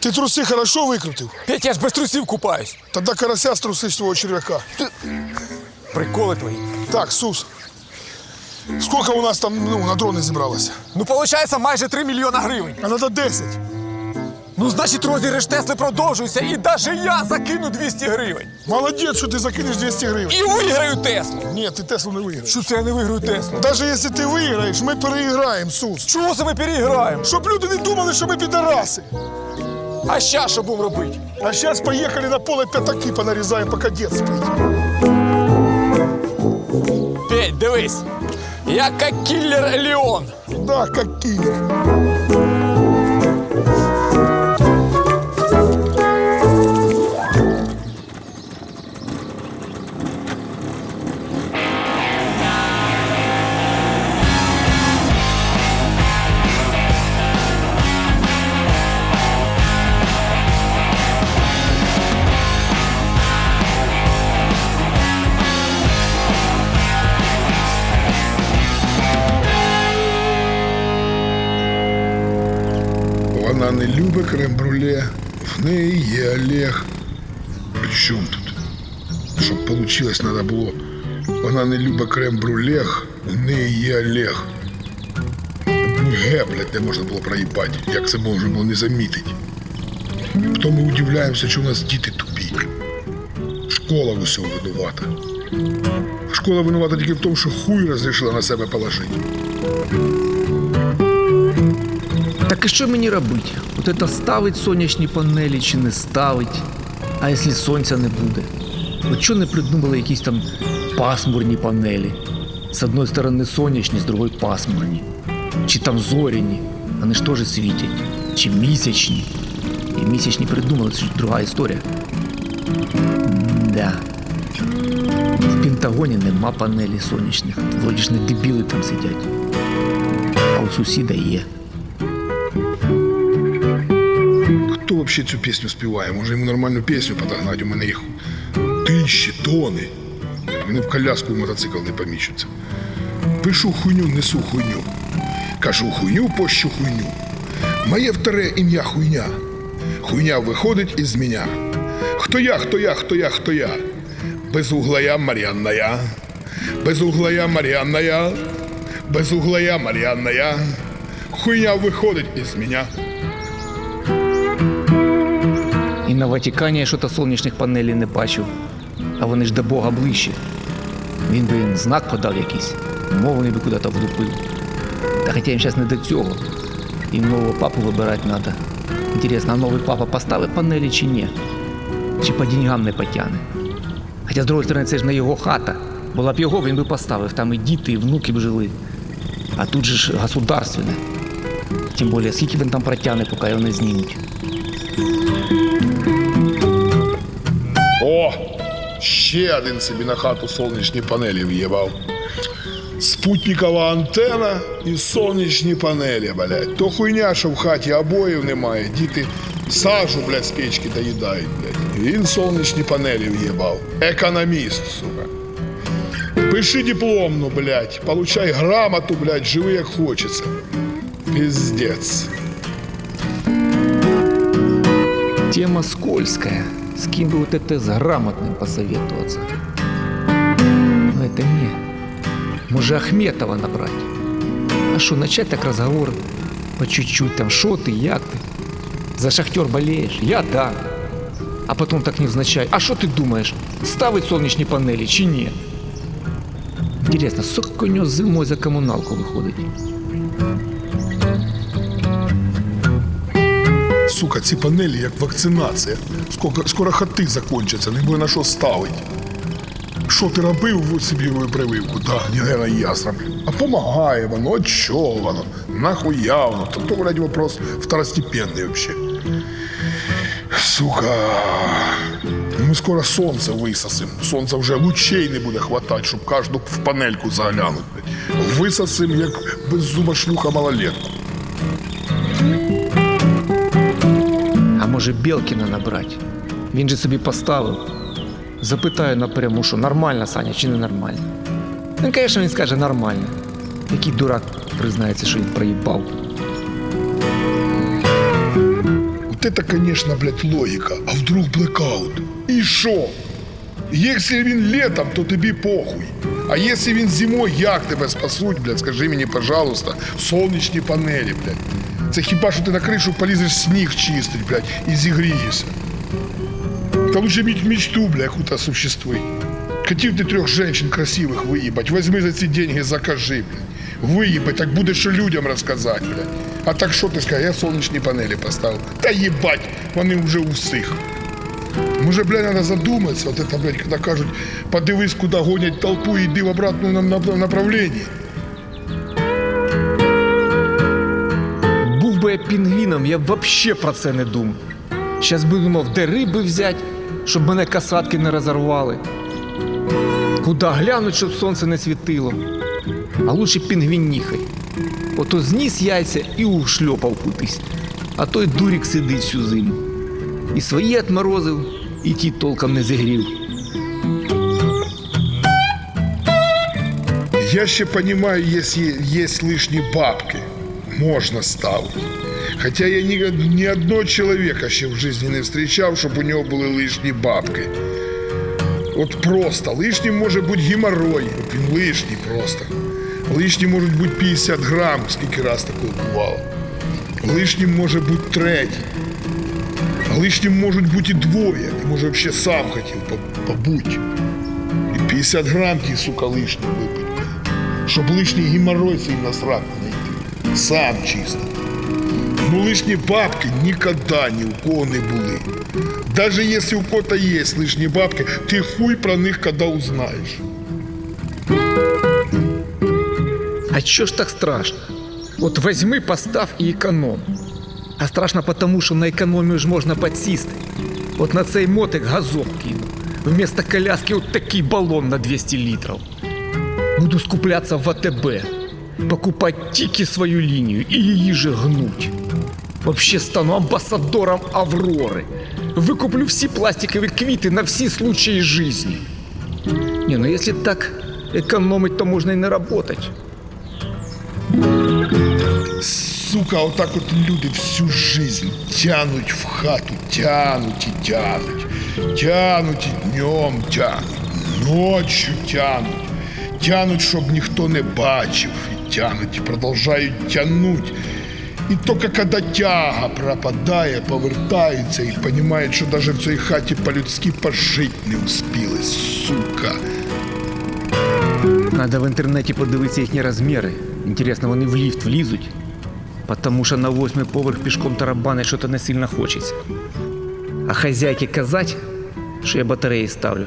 Ти труси хорошо викрутив? Петь, я ж без трусів купаюсь. Тоді карася струси свого черв'яка. Приколи твої. Так, Сус. Скільки у нас там ну, на дрони зібралося? Ну, виходить, майже 3 мільйона гривень. А треба 10. Ну, значить, розіграш Тесли продовжується, і навіть я закину 200 гривень. Молодець, що ти закинеш 200 гривень. І виграю Теслу. Ні, ти Теслу не виграєш. Що це я не виграю Теслу? Навіть якщо ти виграєш, ми переіграємо, Сус. Чого це ми переіграємо? Щоб люди не думали, що ми підараси. А ща що будемо робити? А зараз поїхали на поле п'ятаки понарізаємо, поки дід спить. Петь, дивись. Я як кіллер Леон. Да, какие. Не любить крем-бруле, в неї є Олег. При чому тут? Щоб вийшло, треба було. Вона не любить крем-бруле, в неї є Олег. Ну, ге, блядь, не можна було проїбати, як це можна було не замітити. Потім ми удивляємося, що у нас діти тупі. Школа в усьому винувата. Школа винувата тільки в тому, що хуй розрішила на себе положити. Так і що мені робити? От це ставить сонячні панелі чи не ставить? А якщо сонця не буде? От чого не придумали якісь там пасмурні панелі? З одної сторони сонячні, з другої пасмурні. Чи там зоряні, вони ж теж світять. Чи місячні. І місячні придумали, це ж друга історія. Да. В Пентагоні нема панелей сонячних. Вроді ж не дебіли там сидять. А у сусіда є. Взагалі цю пісню співає? Може йому нормальну пісню подогнати? У мене їх тисячі, тони. Вони в коляску в мотоцикл не поміщуться. Пишу хуйню, несу хуйню. Кажу хуйню, пощу хуйню. Моє вторе ім'я хуйня. Хуйня виходить із мене. Хто я, хто я, хто я, хто я? Без угла я Мар'янна я. Без угла я Мар'янна я. Без угла я Мар'янна я. Хуйня виходить із мене. На Ватикані я що-то сонячних панелей не бачив, а вони ж до Бога ближче. Він би їм знак подав якийсь, мовний би куди-то влупив. Та хоча їм зараз не до цього. Їм нового папу вибирати треба. Інтересно, а новий папа поставить панелі чи ні? Чи по деньгам не потягне? Хоча, з другої сторони, це ж не його хата. Була б його, він би поставив, там і діти, і внуки б жили. А тут же ж государственне. Тим більше, скільки він там протягне, поки його не знімуть. О! Ще один собі на хату сонячні панелі в'їбав. Спутникова антена і сонячні панелі, блядь. То хуйня, що в хаті обоїв немає. Діти сажу, блядь, з печки доїдають, блядь. Він сонячні панелі в'їбав. Економіст, сука. Пиши дипломну, блядь. Получай грамоту, блядь, живи як хочеться. Пиздец. Тема скользкая. С кем бы вот это с грамотным посоветоваться? Но это не. Може Ахметова набрать. А что, начать так разговор по чуть-чуть, там, шо ты, як ты? За шахтер болеешь? Я да. А потом так невзначай. А что ты думаешь, ставить солнечні панелі чи ні? Интересно, сколько у нього зимою за комуналку виходить? Сука, ці панелі як вакцинація. Скоро, скоро хати закончаться, не буде на що ставити. Що ти робив в собі прививку? Да, ніде я зроблю. А помагає воно, от чого воно? Нахуя воно? То, то, блядь, вопрос второстепенний вообще. Сука. Ми скоро сонце висосим. Сонце вже лучей не буде хватати, щоб кожну в панельку заглянути. блядь. Висосим, як беззуба шлюха малолетку. може Белкіна набрати? Він же собі поставив. Запитаю напряму, що нормально, Саня, чи не нормально. Ну, звісно, він скаже нормально. Який дурак признається, що він проїбав. Вот это, конечно, блядь, логика. А вдруг блекаут? І що? Якщо він літом, то тобі похуй. А якщо він зимою, як тебе спасуть, блядь, скажи мені, пожалуйста, сонячні панелі, блядь. Це хіба що ти на кришу полізеш сніг чистить, блядь, і зігрієшся. Та лучше иметь мечту, бля, яку-то осуществить. Хотів ти трьох женщин красивих виїбать, возьми за ці деньги, закажи, блядь. Виїбать, так буде що людям розказати, блядь. А так що ти скажеш, я сонячні панелі поставив. Та їбать, вони вже у всіх. Може, блядь, треба задуматися, от это, блядь, коли кажуть, подивись, куди гонять толпу і йди в обратному нам- Я пінгвіном, я вообще про це не думав. Щас би думав, де риби взяти, щоб мене касатки не розорвали. Куди глянуть, щоб сонце не світило. А лучше пінгвін ніхай. Ото зніс яйця і ушльопав кудись. А той дурік сидить всю зиму. І свої отморозив, і ті толком не зігрів. Я ще понимаю, если есть лишние бабки, можно ставить. Хотя я ни, ни одного человека ще в жизни не встречав, щоб у нього були лишні бабки. От просто лишнім може бути геморрой, от він лишній просто. Лишні можуть бути 50 грам, скільки раз такого бувало. Лишнім може бути третій. Лишнім можуть бути і двоє. Ти може взагалі сам хотів по- побути. І 50 грам ті, сука, лишні випити. Щоб лишній геморрой цей насрати. Сам чисто. Ну лишні бабки ніколи ні у кого не були. Даже если у кого-то есть лишние бабки, ты хуй про них когда узнаешь. А чё ж так страшно? Вот возьми, постав и эконом. А страшно потому, що на економію ж можна підсісти. От на цей мотик газок кину. Вместо коляски от такий балон на 200 литров. Буду скупляться в АТБ. Покупать тільки свою лінію і її же гнуть. Вообще стану амбассадором Аврори. Викуплю всі пластикові квіти на всі случаї жизни. Не, ну если так экономить, то можно и не работать. Сука, отак от люди всю жизнь тянуть в хату, тянуть і тянуть. Тянуть і днем тянуть, ночью тянуть. Тянуть, щоб ніхто не бачив. І тянуть, і продовжають тянуть. І тільки коли тяга пропадає, повертаються і розуміють, що навіть в цій хаті по-людськи пожити не успіли, сука. Надо в інтернеті подивитися їхні розміри. Інтересно, вони в ліфт влізуть. Потому що на восьмий поверх пішком тарабани щось не сильно хочеться. А хазяйки казать, що я батареї ставлю.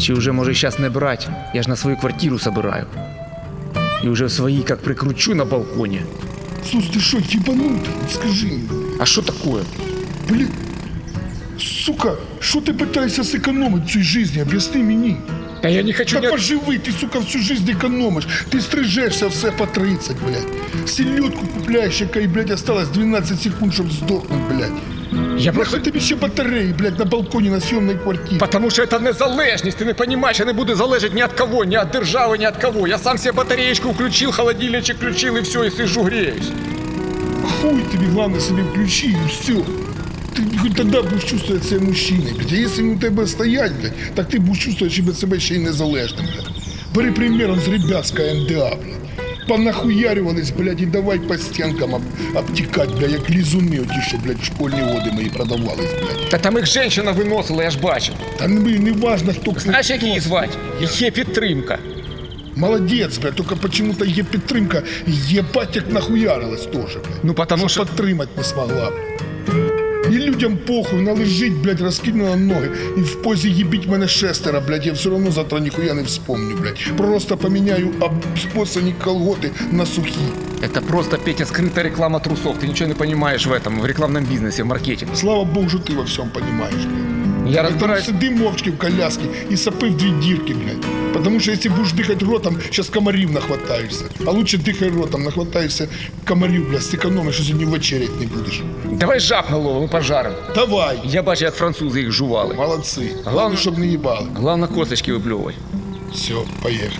Чи вже може зараз не брать, я ж на свою квартиру собираю. І вже свої як прикручу на балконі. Сус, ти що, їбанутий? От Скажи мені. А що такое? Блін, сука, що ти питаєшся зекономити в цій житті? Об'ясни мені. Та я не хочу Та поживи, ти, сука, всю жизнь економиш. Ти стрижешся все по 30, блядь. Селедку купляєш, яка, і, блядь, осталось 12 секунд, щоб здохнути, блядь. Я Просто тобі ще батареї, блядь, на балконі на съемній квартирі. Потому що це незалежність, ти не розумієш, я не буду залежати ні від кого, ні від держави, ні від кого. Я сам себе батареечку включив, холодильничек включив і все, і сижу греюсь. Хуй тобі, главное, собі включи і все. Ти хоч тоді будеш чувствувати себе мужчиною, блядь. А якщо у тебе стоять, блядь, так ти будеш чувствувати себе ще й незалежним, блядь. Бери примером з ребят з КМДА, блядь. Понахуярювались, блядь, і давай по стінкам об, обтікать, блядь, як лізуни оті, що, блядь, в школьні води мої продавались, блядь. Та там їх жінка виносила, я ж бачив. Та ну, не важно, хто Знаєш, як її звати? Є підтримка. Молодець, блядь, только почему-то є підтримка, ебать, як нахуярилась тоже, блядь. Ну, потому что... Шо... Подтримать не смогла. І людям похуй, вона лежить, блядь, розкинула ноги. І в позі їбіть мене шестеро, блядь, я все одно завтра ніхуя не вспомню, блядь. Просто поміняю обспосані колготи на сухі. Это просто, Петя, скрытая реклама трусов. Ты ничего не понимаешь в этом, в рекламном бизнесе, в маркетинге. Слава Богу, що ти во всьому розумієш, блядь. Я Там разбираюсь. сиди мовчки в коляске і сопи в дві дірки, блядь. Потому что если будешь дыхать ротом, сейчас комарів нахватаешься. А лучше дыхай ротом, нахватаешься комарів, блядь, сэкономишь, если не вечерять не будешь. Давай жаб на лову, ми пожаримо. Давай, Я бачу, як французи їх жували. молодцы. Главное- Главное, щоб не ебали. Главное, косточки випльовувати. Все, поїхали.